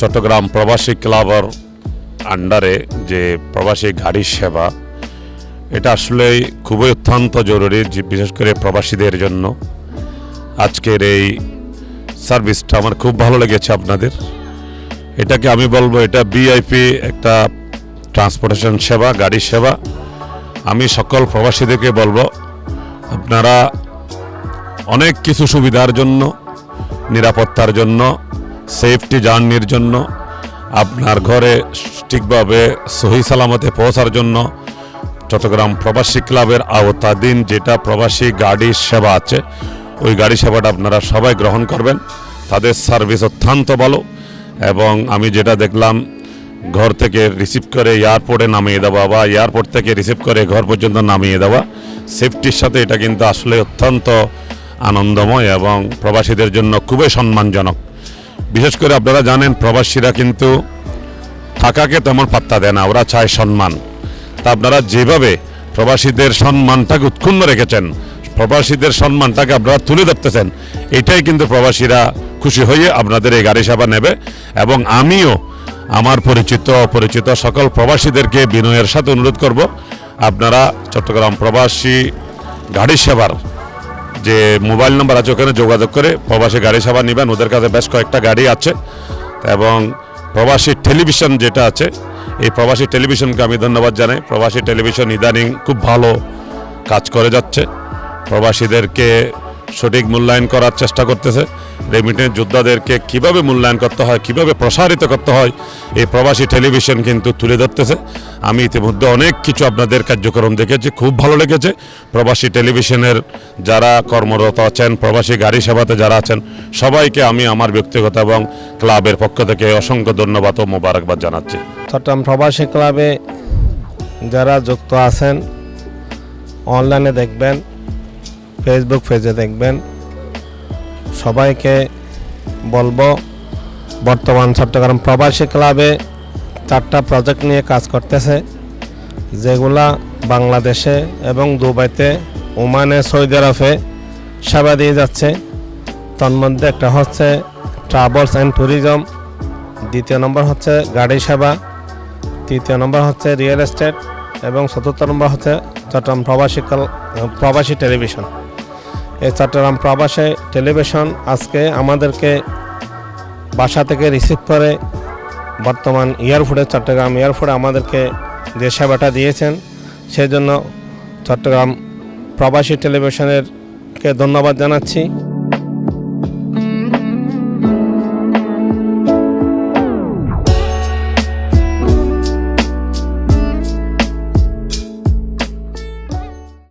চট্টগ্রাম প্রবাসী ক্লাবের আন্ডারে যে প্রবাসী গাড়ি সেবা, এটা আসলে খুবই অত্যন্ত জরুরি যে বিশেষ করে প্রবাসীদের জন্য। আজকের এই সার্ভিসটা আমার খুব ভালো লেগেছে আপনাদের। এটাকে আমি বলব, এটা বিআইপি একটা ট্রান্সপোর্টেশন সেবা গাড়ি সেবা। আমি সকল প্রবাসীদেরকে বলব, আপনারা অনেক কিছু সুবিধার জন্য, নিরাপত্তার জন্য সেফটি জার্নির জন্য, আপনার ঘরে ঠিকভাবে সহি সালামতে পৌঁছার জন্য চট্টগ্রাম প্রবাসী ক্লাবের আওতাধীন যেটা প্রবাসী গাড়ি সেবা আছে, ওই গাড়ি সেবাটা আপনারা সবাই গ্রহণ করবেন। তাদের সার্ভিস অত্যন্ত ভালো এবং আমি যেটা দেখলাম, ঘর থেকে রিসিভ করে এয়ারপোর্টে নামিয়ে দেওয়া বা এয়ারপোর্ট থেকে রিসিভ করে ঘর পর্যন্ত নামিয়ে দেওয়া সেফটির সাথে এটা কিন্তু আসলে অত্যন্ত আনন্দময় এবং প্রবাসীদের জন্য খুবই সম্মানজনক। বিশেষ করে আপনারা জানেন, প্রবাসীরা কিন্তু টাকাকে তেমন পাত্তা দেয় না, ওরা চায় সম্মান। তা আপনারা যেভাবে প্রবাসীদের সম্মানটাকে উৎক্ষুণ্ণ রেখেছেন, প্রবাসীদের সম্মানটাকে আপনারা তুলে ধরতেছেন, এটাই কিন্তু প্রবাসীরা খুশি হয়ে আপনাদের এই গাড়ি সেবা নেবে এবং আমিও আমার পরিচিত, অপরিচিত সকল প্রবাসীদেরকে বিনয়ের সাথে অনুরোধ করব, আপনারা চট্টগ্রাম প্রবাসী গাড়ি সেবার যে মোবাইল নাম্বার আছে ওখানে যোগাযোগ করে প্রবাসী গাড়ি সেবা নেবেন। ওদের কাছে বেশ কয়েকটা গাড়ি আছে। এবং প্রবাসী টেলিভিশন যেটা আছে, এই প্রবাসী টেলিভিশনকে আমি ধন্যবাদ জানাই। প্রবাসী টেলিভিশন ইদানিং খুব ভালো কাজ করে যাচ্ছে। প্রবাসীদেরকে সঠিক মূল্যায়ন করার চেষ্টা করতেছে। রেমিটেন্স যোদ্ধাদেরকে কীভাবে মূল্যায়ন করতে হয়, কীভাবে প্রসারিত করতে হয়, এই প্রবাসী টেলিভিশন কিন্তু তুলে ধরতেছে। আমি ইতিমধ্যে অনেক কিছু আপনাদের কার্যক্রম দেখেছি, খুব ভালো লেগেছে। প্রবাসী টেলিভিশনের যারা কর্মরত আছেন, প্রবাসী গাড়ি সেবাতে যারা আছেন, সবাইকে আমি আমার ব্যক্তিগত এবং ক্লাবের পক্ষ থেকে অসংখ্য ধন্যবাদ ও মোবারকবাদ জানাচ্ছি। চট্টগ্রাম প্রবাসী ক্লাবে যারা যুক্ত আছেন অনলাইনে দেখবেন ফেসবুক পেজে দেখবেন। সবাইকে বলব, বর্তমান চট্টগ্রাম প্রবাসী ক্লাবে চারটা প্রজেক্ট নিয়ে কাজ করতেছে, যেগুলা বাংলাদেশে এবং দুবাইতে, ওমানে, সৌদি আরবে সেবা দিয়ে যাচ্ছে। তন্মধ্যে একটা হচ্ছে ট্রাভেলস অ্যান্ড ট্যুরিজম দ্বিতীয় নম্বর হচ্ছে গাড়ি সেবা, তৃতীয় নম্বর হচ্ছে রিয়েল এস্টেট এবং চতুর্থ নম্বর হচ্ছে চট্টগ্রাম প্রবাসী প্রবাসী টেলিভিশন চট্টগ্রাম প্রবাসে টেলিভিশন আজকে আমাদেরকে বাসা থেকে রিসিভ করে বর্তমান এয়ারপোর্টে, চট্টগ্রাম এয়ারপোর্টে আমাদেরকে যে সেবাটা দিয়েছেন সেই জন্য চট্টগ্রাম প্রবাসী টেলিভিশনেরকে ধন্যবাদ জানাচ্ছি।